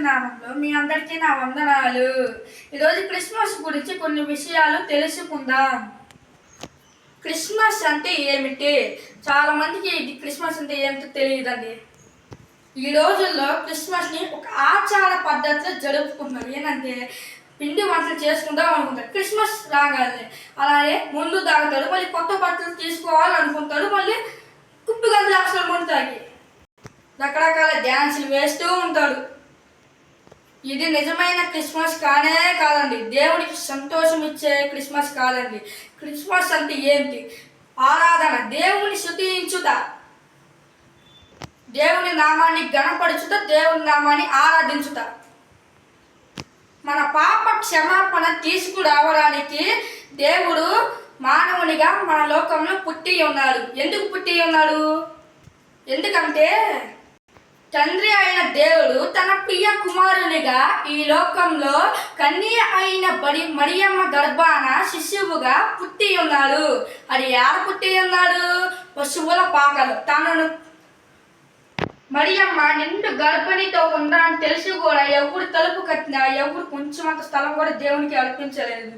నామంలో మీ అందరికీ నా వందనాలు. ఈరోజు క్రిస్మస్ గురించి కొన్ని విషయాలు తెలుసుకుందాం. క్రిస్మస్ అంటే ఏమిటి? చాలా మందికి ఇది క్రిస్మస్ అంటే ఏమిటో తెలియదండి. ఈ రోజుల్లో క్రిస్మస్ని ఒక ఆచార పద్ధతిలో జరుపుకుంటున్నారు. ఏంటంటే పిండి వంటలు చేసుకుందాం అనుకుంటారు. క్రిస్మస్ రాగానే అలాగే ముందు తాగుతారు మళ్ళీ కొత్త బట్టలు తీసుకోవాలనుకుంటారు మళ్ళీ కుప్పి గంటలు అసలు ముందుతాగి రకరకాల డ్యాన్సులు వేస్తూ ఉంటాడు ఇది నిజమైన క్రిస్మస్ కానే కాదండి. దేవుడికి సంతోషం ఇచ్చే క్రిస్మస్ కాదండి. క్రిస్మస్ అంటే ఏంటి? ఆరాధన. దేవుని శుతించుట దేవుని నామాన్ని గణపరచుట దేవుని నామాన్ని ఆరాధించుట. మన పాప క్షమాపణ తీసుకురావడానికి దేవుడు మానవునిగా మన లోకంలో పుట్టి ఉన్నాడు. ఎందుకు పుట్టి ఉన్నాడు? ఎందుకంటే తండ్రి అయిన దేవుడు తన ప్రియ కుమారునిగా ఈ లోకంలో కన్య అయిన బడి మరియమ్మ గర్భాన శిశువుగా పుట్టి ఉన్నాడు. అది ఎలా పుట్టి ఉన్నాడు? పశువుల పాకలు. తనను మరియమ్మ నిండు గర్భిణితో ఉందని అని తెలిసి కూడా. ఎవరు తలుపు కట్టినా ఎవరు కొంచెం అంత స్థలం కూడా దేవునికి అర్పించలేదు.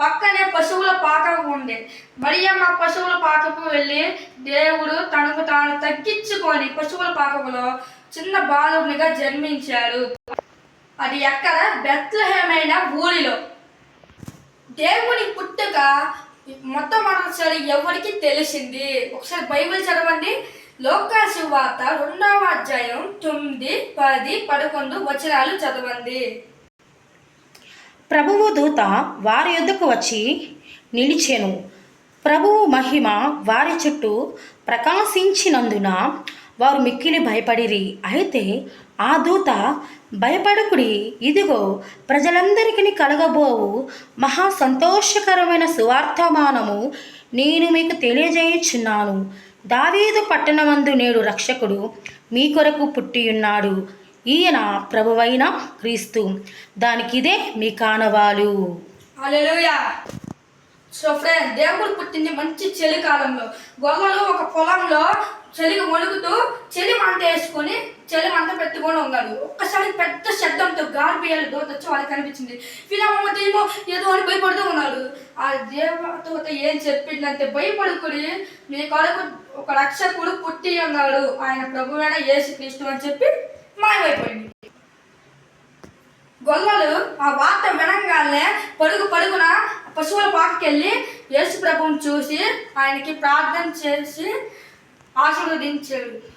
పక్కనే పశువుల పాక ఉండే. మరియమ్మ పశువుల పాకకు వెళ్ళి దేవుడు తనకు తాను తగ్గించుకొని పశువుల పాకములో చిన్న బాలునిగా జన్మించాడు. అది ఎక్కడ? బెత్లహేమైన ఊరిలో. దేవుని పుట్టుక మొట్టమొదటిసారి ఎవరికి తెలిసింది? ఒకసారి బైబిల్ చదవండి. లోకాసు వార్త రెండవ అధ్యాయం తొమ్మిది పది పదకొండు వచనాలు చదవండి. ప్రభువు దూత వారి యొద్దకు వచ్చి నిలిచెను. ప్రభువు మహిమ వారి చుట్టూ ప్రకాశించినందున వారు మిక్కిలి భయపడిరి. అయితే ఆ దూత భయపడకుడి ఇదిగో ప్రజలందరికీ కలగబోవు. మహా సంతోషకరమైన సువార్థమానము నేను మీకు తెలియజేయుచున్నాను. దావీదు పట్టణమందు నేడు రక్షకుడు మీ కొరకు పుట్టియున్నాడు. ఈయన ప్రభువైన క్రీస్తు. దానికిదే మీ కానవాలు. సో ఫ్రెండ్ దేవుడు పుట్టింది మంచి చలికాలంలో గొల్లలు ఒక పొలంలో చలికి వణుకుతూ చలి మంట వేసుకొని చలి మంట పెట్టుకొని ఉన్నాడు ఒక్కసారి పెద్ద శబ్దంతో గార్బియాలు దోత వచ్చి వాళ్ళకి కనిపించింది. ఫిలమ్మ ఏమో ఏదో అని భయపడుతూ ఉన్నాడు ఆ దేవత ఏం చెప్పిందంటే భయపడుకుని మీ కొరకు ఒక రక్షకుడు పుట్టి ఉన్నాడు. ఆయన ప్రభువైన యేసు క్రీస్తు అని చెప్పి మాయమైపోయింది. గొల్లలు ఆ వార్త వినంగానే పడుగు పడుగున పశువుల పాకకెళ్ళి యేసు చూసి ఆయనకి ప్రార్థన చేసి ఆశీర్వదించాడు.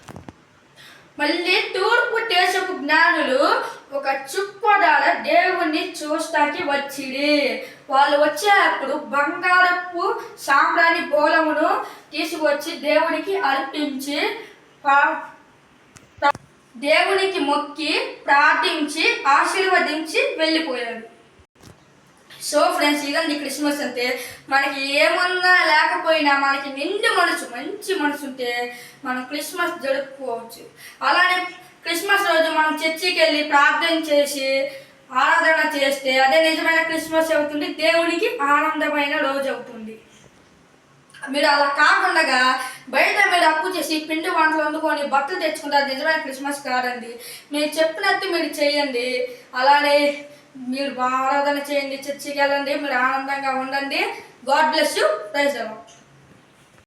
మళ్ళీ తూర్పు దేశపు జ్ఞానులు ఒక చుక్కడాల దేవుణ్ణి చూస్తాకి వచ్చిడి వాళ్ళు వచ్చేటప్పుడు బంగారపు సాంబ్రాణి బోలమును తీసుకొచ్చి దేవునికి అర్పించి పా- దేవునికి మొక్కి ప్రార్థించి ఆశీర్వదించి వెళ్ళిపోయాడు. సో ఫ్రెండ్స్ ఇదండి క్రిస్మస్ అంటే. మనకి ఏమన్నా లేకపోయినా మనకి నిండు మనసు మంచి మనసు ఉంటే మనం క్రిస్మస్ జరుపుకోవచ్చు. అలానే క్రిస్మస్ రోజు మనం చర్చికి వెళ్ళి ప్రార్థన చేసి ఆరాధన చేస్తే అదే నిజమైన క్రిస్మస్ అవుతుంది దేవునికి ఆనందమైన రోజు అవుతుంది. మీరు అలా కాకుండా తప్పు చేసి పిండి వంటలు వండుకొని బట్టలు తెచ్చుకుంటారు నిజమైన క్రిస్మస్ కాదండి. మీరు చెప్పినట్టు మీరు చేయండి. అలానే మీరు ఆరాధన చేయండి చర్చికి వెళ్ళండి మీరు ఆనందంగా ఉండండి. God bless you. ప్రైజ్ అవ్వండి